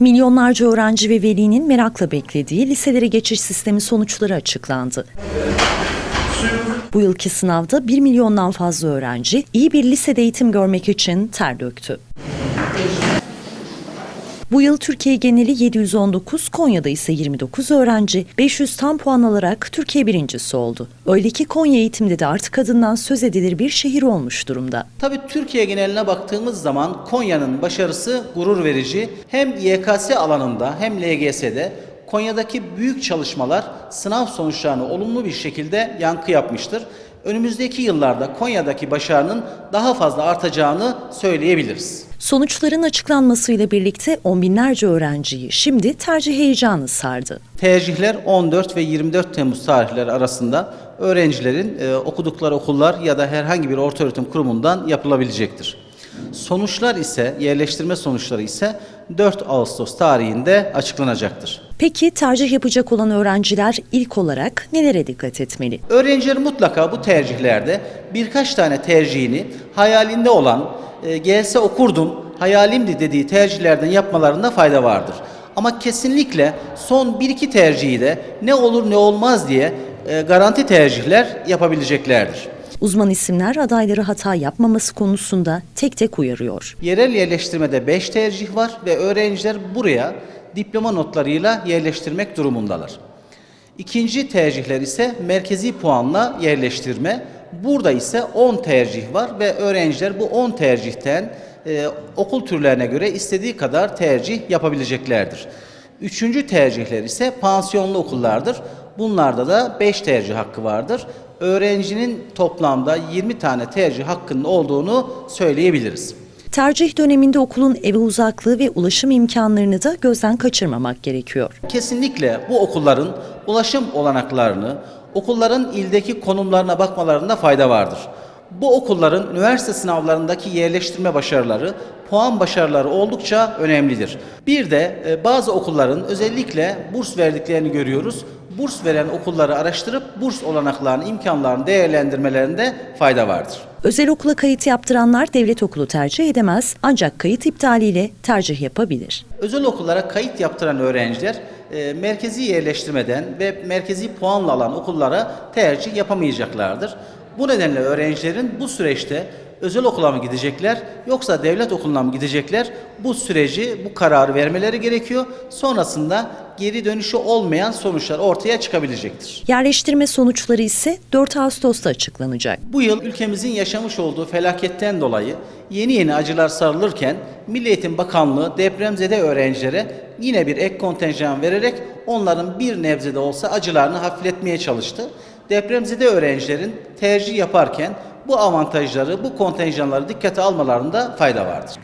Milyonlarca öğrenci ve velinin merakla beklediği liselere geçiş sistemi sonuçları açıklandı. Bu yılki sınavda 1 milyondan fazla öğrenci iyi bir lisede eğitim görmek için ter döktü. Bu yıl Türkiye geneli 719, Konya'da ise 29 öğrenci 500 tam puan alarak Türkiye birincisi oldu. Öyle ki Konya eğitimde de artık adından söz edilir bir şehir olmuş durumda. Tabii Türkiye geneline baktığımız zaman Konya'nın başarısı gurur verici. Hem YKS alanında hem LGS'de Konya'daki büyük çalışmalar sınav sonuçlarını olumlu bir şekilde yankı yapmıştır. Önümüzdeki yıllarda Konya'daki başarının daha fazla artacağını söyleyebiliriz. Sonuçların açıklanmasıyla birlikte on binlerce öğrenciyi şimdi tercih heyecanı sardı. Tercihler 14 ve 24 Temmuz tarihleri arasında öğrencilerin e, okudukları okullar ya da herhangi bir ortaöğretim kurumundan yapılabilecektir. Sonuçlar ise yerleştirme sonuçları ise 4 Ağustos tarihinde açıklanacaktır. Peki tercih yapacak olan öğrenciler ilk olarak nelere dikkat etmeli? Öğrenciler mutlaka bu tercihlerde birkaç tane tercihini hayalinde olan, e, gelse okurdum, hayalimdi dediği tercihlerden yapmalarında fayda vardır. Ama kesinlikle son 1-2 tercihi de ne olur ne olmaz diye e, garanti tercihler yapabileceklerdir. Uzman isimler adayları hata yapmaması konusunda tek tek uyarıyor. Yerel yerleştirmede 5 tercih var ve öğrenciler buraya diploma notlarıyla yerleştirmek durumundalar. İkinci tercihler ise merkezi puanla yerleştirme. Burada ise 10 tercih var ve öğrenciler bu 10 tercihten e, okul türlerine göre istediği kadar tercih yapabileceklerdir. Üçüncü tercihler ise pansiyonlu okullardır. Bunlarda da 5 tercih hakkı vardır. Öğrencinin toplamda 20 tane tercih hakkının olduğunu söyleyebiliriz. Tercih döneminde okulun eve uzaklığı ve ulaşım imkanlarını da gözden kaçırmamak gerekiyor. Kesinlikle bu okulların ulaşım olanaklarını, okulların ildeki konumlarına bakmalarında fayda vardır. Bu okulların üniversite sınavlarındaki yerleştirme başarıları, puan başarıları oldukça önemlidir. Bir de e, bazı okulların özellikle burs verdiklerini görüyoruz. Burs veren okulları araştırıp burs olanaklarını, imkanlarını değerlendirmelerinde fayda vardır. Özel okula kayıt yaptıranlar devlet okulu tercih edemez ancak kayıt iptaliyle tercih yapabilir. Özel okullara kayıt yaptıran öğrenciler e, merkezi yerleştirmeden ve merkezi puanla alan okullara tercih yapamayacaklardır. Bu nedenle öğrencilerin bu süreçte özel okula mı gidecekler yoksa devlet okuluna mı gidecekler? Bu süreci, bu kararı vermeleri gerekiyor. Sonrasında geri dönüşü olmayan sonuçlar ortaya çıkabilecektir. Yerleştirme sonuçları ise 4 Ağustos'ta açıklanacak. Bu yıl ülkemizin yaşamış olduğu felaketten dolayı yeni yeni acılar sarılırken Milli Eğitim Bakanlığı depremzede öğrencilere yine bir ek kontenjan vererek onların bir nebze de olsa acılarını hafifletmeye çalıştı. Depremzede öğrencilerin tercih yaparken bu avantajları, bu kontenjanları dikkate almalarında fayda vardır.